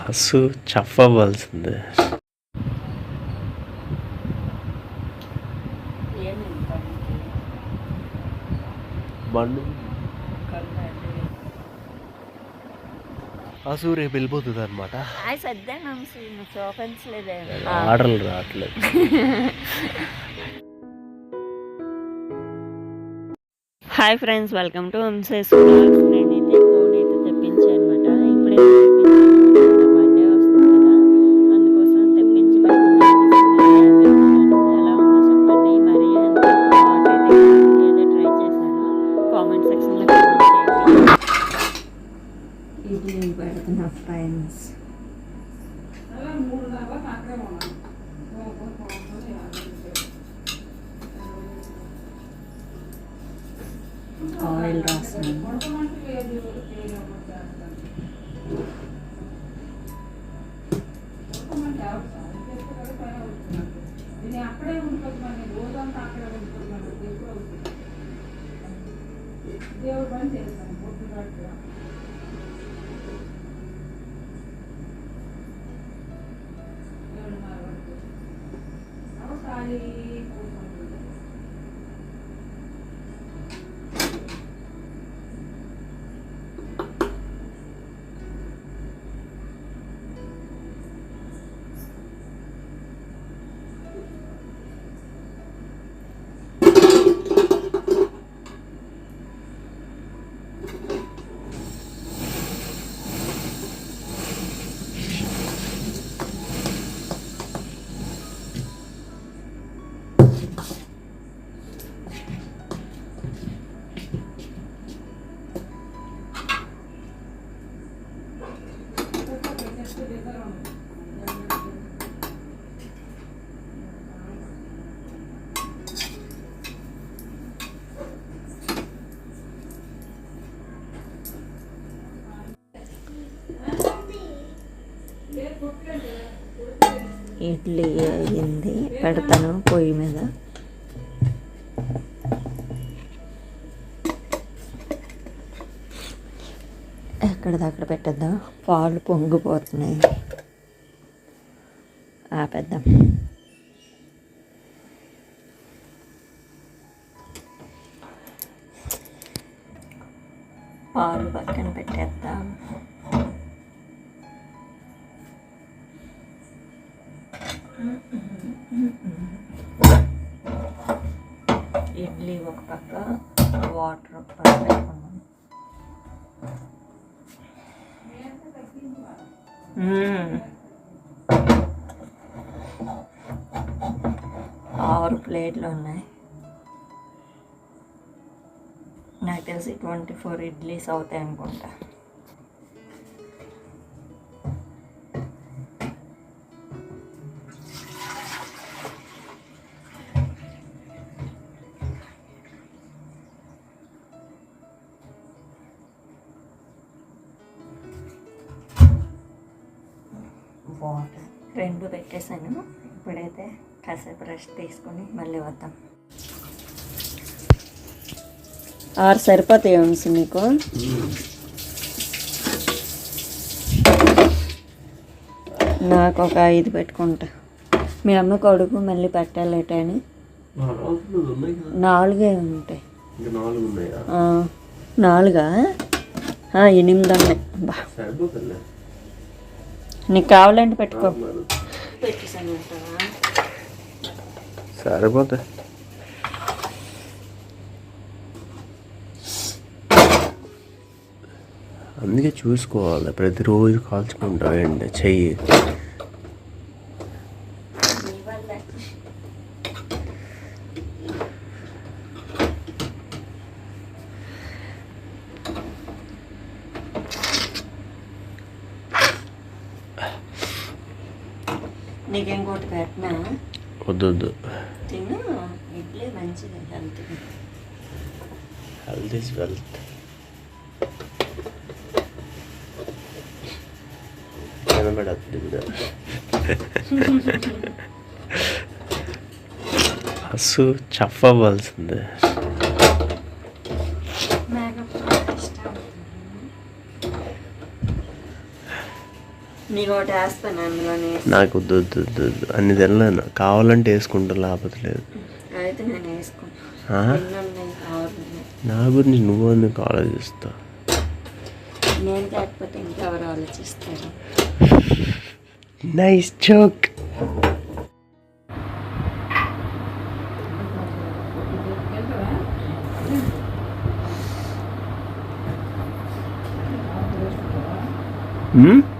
హస్సు చెప్పవలసిందే. బండు. హసు రేపు వెళ్ళిపోతుంది అనమాట ఆర్డర్లు రావట్లేదు. హాయ్ ఫ్రెండ్స్ వెల్కమ్ టు హంసెస్ నేనైతే ఫోన్ అయితే తెప్పించాను అనమాట ఇప్పుడే 你要关键的是，我自个儿吃。ఇడ్లీ అయింది పెడతాను పొయ్యి మీద. ఎక్కడిదక్కడ పెట్టేద్దాం? పాలు పొంగిపోతున్నాయి. ఆపేద్దాం. పాలు పక్కన పెట్టేద్దాం. ఇడ్లీ ఒక పక్క వాటర్ ఒక పక్క పెట్టుకున్నాం ఆరు ప్లేట్లు ఉన్నాయి. నాకు తెలిసి ట్వంటీ ఫోర్ ఇడ్లీస్ అవుతాయి అనుకుంటా. రెండు పెట్టేశాను. ఇప్పుడైతే కాసేపు రెస్ట్ తీసుకొని మళ్ళీ వద్దాం. ఆరు సరిపోతాయి ఉంచి మీకు? నాకు ఒక ఐదు పెట్టుకుంటా. మీ అమ్మకు అడుగు మళ్ళీ పెట్టాలట అని. నాలుగే ఉంటాయి. నాలుగు ఉన్నాయా? ఆ, నాలుగా? ఆ, ఎనిమిది ఉన్నాయి. బా. నీకు కావాలంటే పెట్టుకో. సరిపోతా. అందుకే చూసుకోవాలి. ప్రతిరోజు కాల్చుకుంటామండి చెయ్యి. నీకేంకోటి పెట్టినా? వద్దు వద్దు. తిను. ఇడ్లీ మంచిది హెల్త్కి హెల్త్ ఇస్ వెల్త్ కనబడద్దు చెప్పవలసిందే నీకు ఒకటి వేస్తాను అందులోనే నాకు వద్దు వద్దు వద్దు వద్దు. అన్ని తినలేను కావాలంటే వేసుకుంటా లేకపోతే లేదు. అయితే నేను వేసుకుంటాను నా గురించి నువ్వు నేను కాకపోతే ఇంకెవరు ఆలోచిస్తారు? నైస్ జోక్ కార్పొడా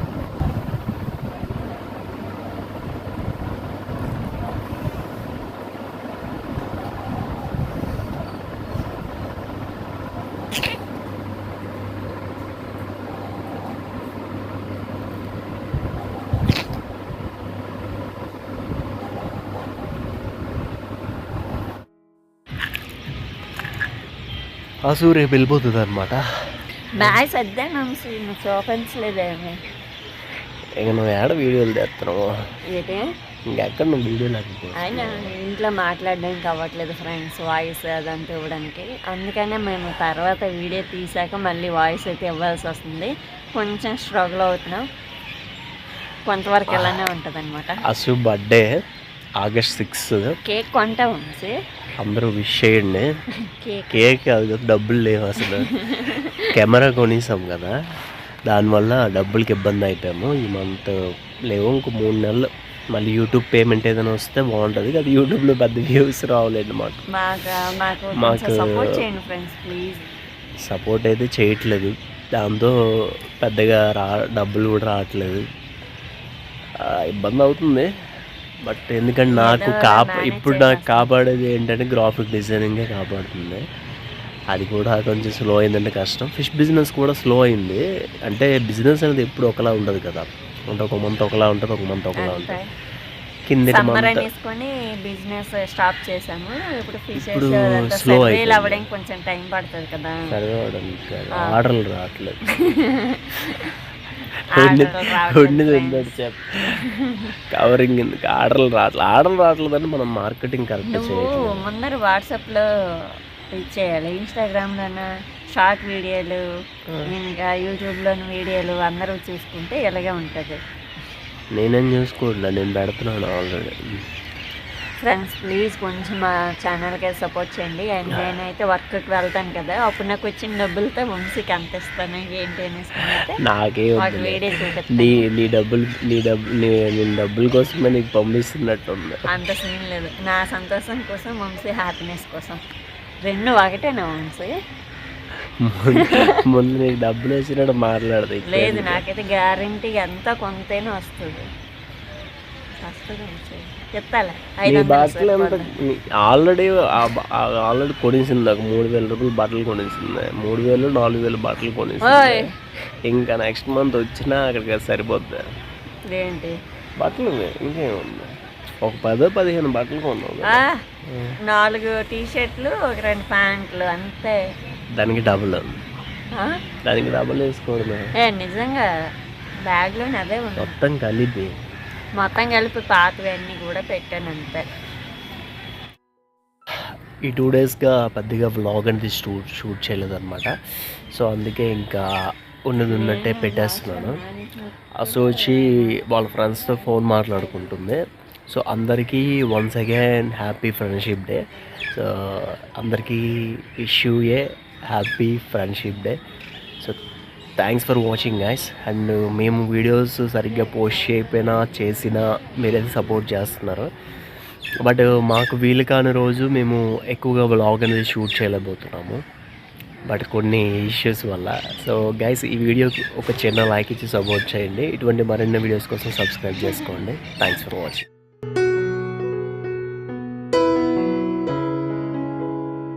ఆ సూర్య వెళ్ళిపోతుంది అనమాట బాయ్ సర్దా నమ్సి నువ్వు చూపించలేదేమి ఇక నువ్వు ఏడ వీడియోలు తెస్తున్నావు? ఇంకెక్కడ నువ్వు వీడియోలు ఆయన ఇంట్లో మాట్లాడడానికి అవ్వట్లేదు ఫ్రెండ్స్ వాయిస్ అదంతా ఇవ్వడానికి. అందుకనే మేము తర్వాత వీడియో తీసాక మళ్ళీ వాయిస్ అయితే ఇవ్వాల్సి వస్తుంది. కొంచెం స్ట్రగుల్ అవుతున్నాం. కొంతవరకు ఇలానే ఉంటుంది అనమాట అసు బర్త్డే ఆగస్ట్ సిక్స్ కేక్ కొంటా ఉంది అందరూ విష్ చేయండి. కేక్. కాదు కదా డబ్బులు లేవు అసలు. కెమెరా కొనేసాం కదా దానివల్ల డబ్బులకి ఇబ్బంది అయిపోయాము. ఈ మంత్ లేవు ఇంకో మూడు నెలలు. మళ్ళీ యూట్యూబ్ పేమెంట్ ఏదైనా వస్తే బాగుంటుంది అది యూట్యూబ్లో పెద్ద వ్యూస్ రావలేదు మాకు. మాకు సపోర్ట్ అయితే చేయట్లేదు. దాంతో పెద్దగా రా డబ్బులు కూడా రావట్లేదు. ఇబ్బంది అవుతుంది. బట్ ఎందుకంటే నాకు కాప ఇప్పుడు నాకు. కాపాడేది ఏంటంటే గ్రాఫిక్ డిజైనింగే కాపాడుతుంది. అది కూడా కొంచెం స్లో అయిందంటే కష్టం. ఫిష్ బిజినెస్ కూడా స్లో అయింది. అంటే బిజినెస్ అనేది ఎప్పుడు ఒకలా ఉండదు కదా. అంటే ఒక మంత్ ఒకలా ఉంటుంది ఒక మంత్ ఒకలా ఉంటుంది. కిందటి మంత్ బిజినెస్ స్టాప్ చేసాము. ఇప్పుడు. అవ్వడానికి కొంచెం టైం పడుతుంది కదా. ఆర్డర్లు రావట్లేదు. కవరింగ్ ఎందుకు ఆర్డర్లు రావట్లేదు ఆర్డర్లు రావట్లేదని మనం మార్కెటింగ్ కరెక్ట్ చేయట్లేదు. ముందర వాట్సాప్లో ఇచ్చేయాలి ఇన్స్టాగ్రామ్లోన షార్ట్ వీడియోలు ఇంకా యూట్యూబ్లోని వీడియోలు అందరూ చూసుకుంటే ఇలాగే ఉంటుంది. నేనేం చూసుకోవట్లే నేను పెడుతున్నాను ఆల్రెడీ ఫ్రెండ్స్ ప్లీజ్ కొంచెం మా ఛానల్కి సపోర్ట్ చేయండి. అండ్ నేనైతే వర్క్కి వెళ్తాను కదా అప్పుడు నాకు వచ్చిన డబ్బులతో వంశీకి అంత ఇస్తాను ఏంటి అనేసి నాకే. వీడియో నీ చూపిస్తాను. నీ డబ్బులు నీ డబ్బు నేను డబ్బుల కోసమే నీకు పంపిస్తున్నట్టు ఉంది అంత సీన్ లేదు. నా సంతోషం కోసం వంశీ హ్యాపీనెస్ కోసం. రెండు ఒకటేనా వంశీ? ముందు- ముందు నీకు డబ్బులు వచ్చినట్టు మాట్లాడదు లేదు నాకైతే గ్యారంటీ ఎంత కొంతేనే వస్తుంది. ఆల్రెడీ ఆల్రెడీ కొనేసింది నాకు మూడు వేల రూపాయలు బట్టలు కొనేసింది. మూడు వేలు నాలుగు వేలు బట్టలు కొనేసింది. ఇంకా నెక్స్ట్ మంత్ వచ్చినా అక్కడికి సరిపోద్ది. ఏంటి బట్టలు ఇంకేముంది ఒక పదో పదిహేను బట్టలు కొన్నావు నాలుగు టీ షర్ట్లు ఒక రెండు ప్యాంట్లు అంతే. దానికి డబుల్? దానికి డబుల్ వేసుకోవడమే. నిజంగా బ్యాగ్లోనే అదే మొత్తం కలిపి. మొత్తం కలిపి పాతవన్నీ కూడా పెట్టాను అంతే. ఈ టూ డేస్గా పెద్దగా వ్లాగ్ అనేది షూట్ షూట్ చేయలేదన్నమాట. సో అందుకే ఇంకా ఉన్నది ఉన్నట్టే పెట్టేస్తున్నాను. అసోచి వాళ్ళ ఫ్రెండ్స్తో ఫోన్ మాట్లాడుకుంటుంది. సో అందరికీ once again happy friendship day so అందరికీ wish you a happy friendship day so thanks for watching guys and మేము వీడియోస్ సరిగ్గా పోస్ట్ చేయకపోయినా చేసినా మీరైతే సపోర్ట్ చేస్తున్నారు. బట్ uh, మాకు వీలు కాని రోజు మేము ఎక్కువగా వ్లాగ్ అనేది షూట్ చేయలేకపోతున్నాము. బట్ కొన్ని ఇష్యూస్ వల్ల. సో గైస్ ఈ వీడియోకి ఒక చిన్న లైక్ ఇచ్చి సపోర్ట్ చేయండి. ఇటువంటి మరిన్ని వీడియోస్ కోసం సబ్స్క్రైబ్ చేసుకోండి. Thanks for watching